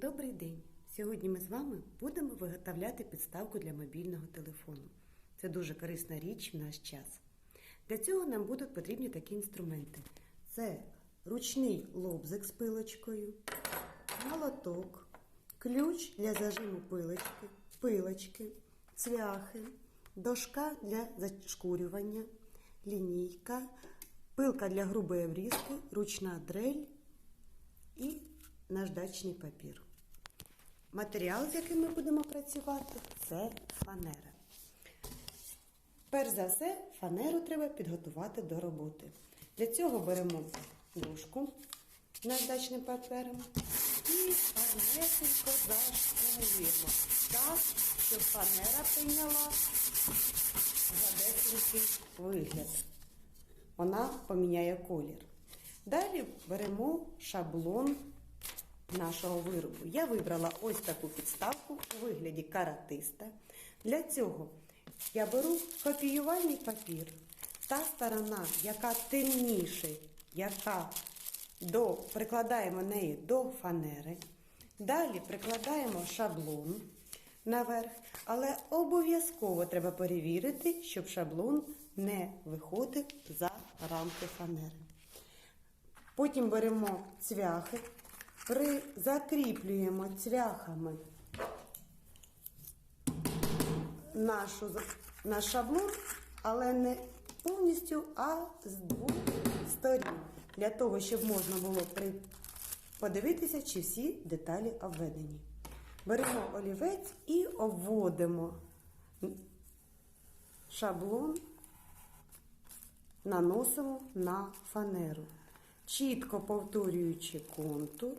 Добрий день! Сьогодні ми з вами будемо виготовляти підставку для мобільного телефону. Це дуже корисна річ в наш час. Для цього нам будуть потрібні такі інструменти: це ручний лобзик з пилочкою, молоток, ключ для зажиму пилочки, пилочки, цвяхи, дошка для зашкурювання, лінійка, пилка для грубої обрізки, ручна дрель і наждачний папір. Матеріал, з яким ми будемо працювати, це фанера. Перш за все, фанеру треба підготувати до роботи. Для цього беремо дошку наждачним папером і гарнесенько зашкурюємо так, щоб фанера прийняла гладесенький вигляд. Вона поміняє колір. Далі беремо шаблон нашого виробу. Я вибрала ось таку підставку у вигляді каратиста. Для цього я беру копіювальний папір. Та сторона, яка темніша, яка до, прикладаємо неї до фанери. Далі прикладаємо шаблон наверх, але обов'язково треба перевірити, щоб шаблон не виходив за рамки фанери. Потім беремо цвяхи, при, закріплюємо цвяхами нашу, наш шаблон, але не повністю, а з двох сторін. Для того, щоб можна було при... подивитися, чи всі деталі обведені. Беремо олівець і обводимо шаблон, наносимо на фанеру чітко повторюючи контур,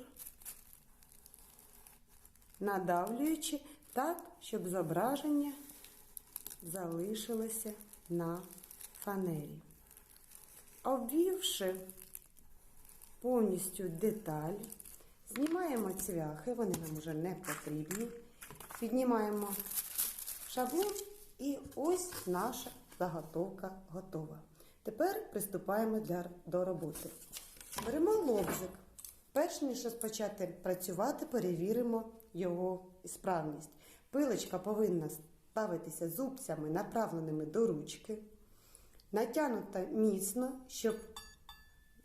надавлюючи так, щоб зображення залишилося на фанері. Обвівши повністю деталь, знімаємо цвяхи, вони нам вже не потрібні. Піднімаємо шаблон і ось наша заготовка готова. Тепер приступаємо для, до роботи. Беремо лобзик. Перш ніж розпочати працювати, перевіримо його справність. Пилочка повинна ставитися зубцями, направленими до ручки, натягнута міцно, щоб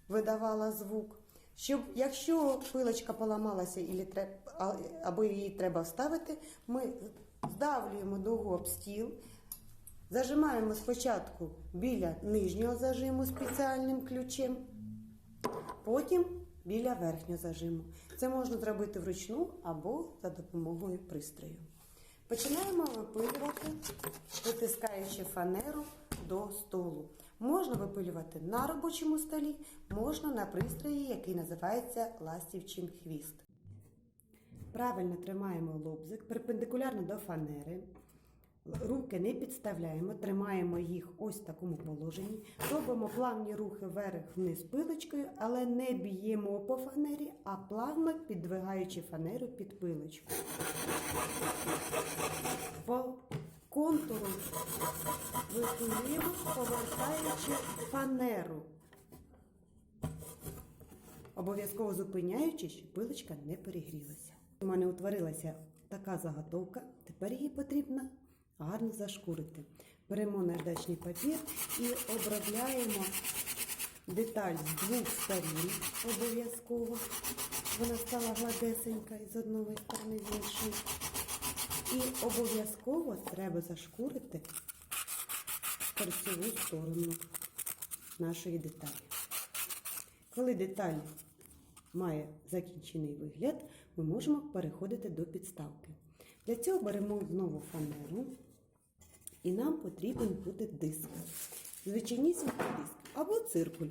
видавала звук. Щоб, якщо пилочка поламалася або її треба вставити, ми здавлюємо дугу об стіл, зажимаємо спочатку біля нижнього зажиму спеціальним ключем. Потім біля верхнього зажиму. Це можна зробити вручну або за допомогою пристрою. Починаємо випилювати, витискаючи фанеру до столу. Можна випилювати на робочому столі, можна на пристрої, який називається ластівчин хвіст. Правильно тримаємо лобзик перпендикулярно до фанери. Руки не підставляємо, тримаємо їх ось в такому положенні. Робимо плавні рухи вверх-вниз пилочкою, але не б'ємо по фанері, а плавно піддвигаючи фанеру під пилочку. По контуру випилюємо, повертаючи фанеру. Обов'язково зупиняючись, щоб пилочка не перегрілася. У мене утворилася така заготовка, тепер її потрібно гарно зашкурити. Беремо наждачний папір і обробляємо деталь з двох сторін обов'язково. Вона стала гладесенька з одної сторони з іншої. І обов'язково треба зашкурити торцеву сторону нашої деталі. Коли деталь має закінчений вигляд, ми можемо переходити до підставки. Для цього беремо знову фанеру, і нам потрібен буде диск. Звичайнісінький диск або циркуль.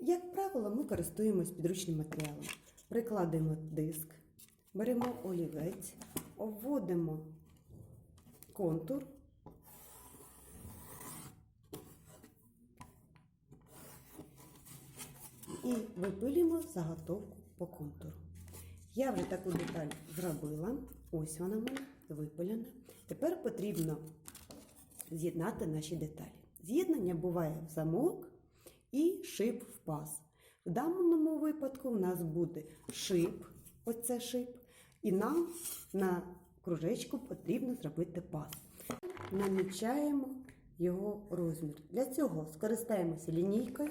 Як правило, ми користуємось підручним матеріалом. Прикладемо диск, беремо олівець, обводимо контур. І випилюємо заготовку по контуру. Я вже таку деталь зробила. Ось вона в мене випилена. Тепер потрібно з'єднати наші деталі. З'єднання буває в замок і шип в паз. В даному випадку в нас буде шип, оце шип, І нам на кружечку потрібно зробити паз. Намічаємо його розмір. Для цього скористаємося лінійкою.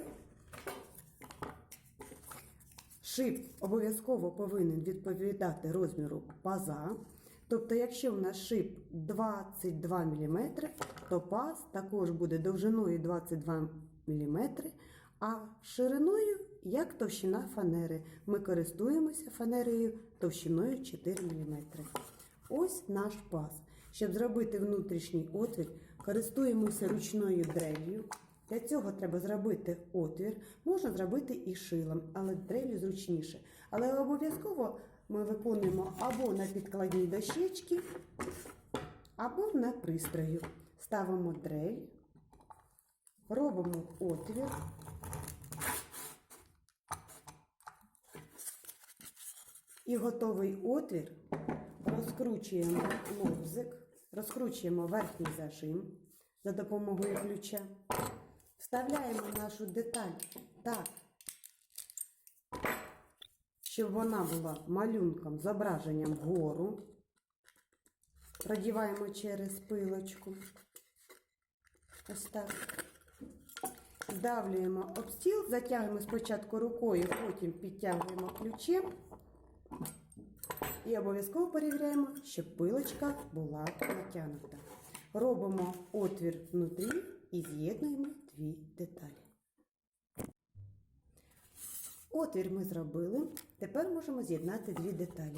Шип обов'язково повинен відповідати розміру паза. Тобто, якщо в нас шип 22 мм, то паз також буде довжиною 22 мм, а шириною як товщина фанери. Ми користуємося фанерою товщиною 4 мм. Ось наш паз. Щоб зробити внутрішній отвір, користуємося ручною дрелью. Для цього треба зробити отвір. Можна зробити і шилом, але дрелью зручніше. Але обов'язково ми виконуємо або на підкладній дощечці, або на пристрою. Ставимо дрель, робимо отвір. І готовий отвір розкручуємо лобзик, розкручуємо верхній зажим за допомогою ключа. Вставляємо нашу деталь так, щоб вона була малюнком, зображенням вгору. Продіваємо через пилочку. Ось так. Здавлюємо об стіл, затягуємо спочатку рукою, потім підтягуємо ключем. І обов'язково перевіряємо, щоб пилочка була натягнута. Робимо отвір внутрі і з'єднуємо дві деталі. Отвір ми зробили. Тепер можемо з'єднати дві деталі.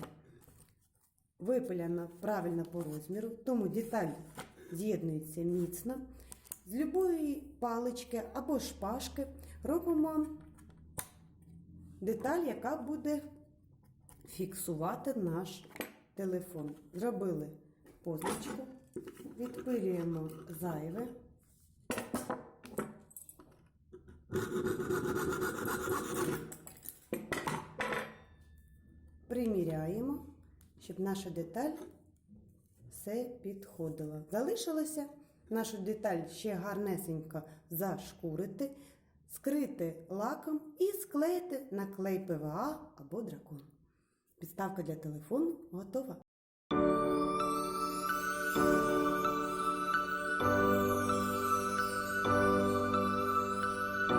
Випиляна правильно по розміру, тому деталь з'єднується міцно. З любої палички або шпажки робимо деталь, яка буде фіксувати наш телефон. Зробили позначку, відпилюємо зайве. приміряємо, щоб наша деталь все підходила. Залишилося нашу деталь ще гарнесенько зашкурити, скрити лаком і склеїти на клей ПВА або дракон. Підставка для телефону готова.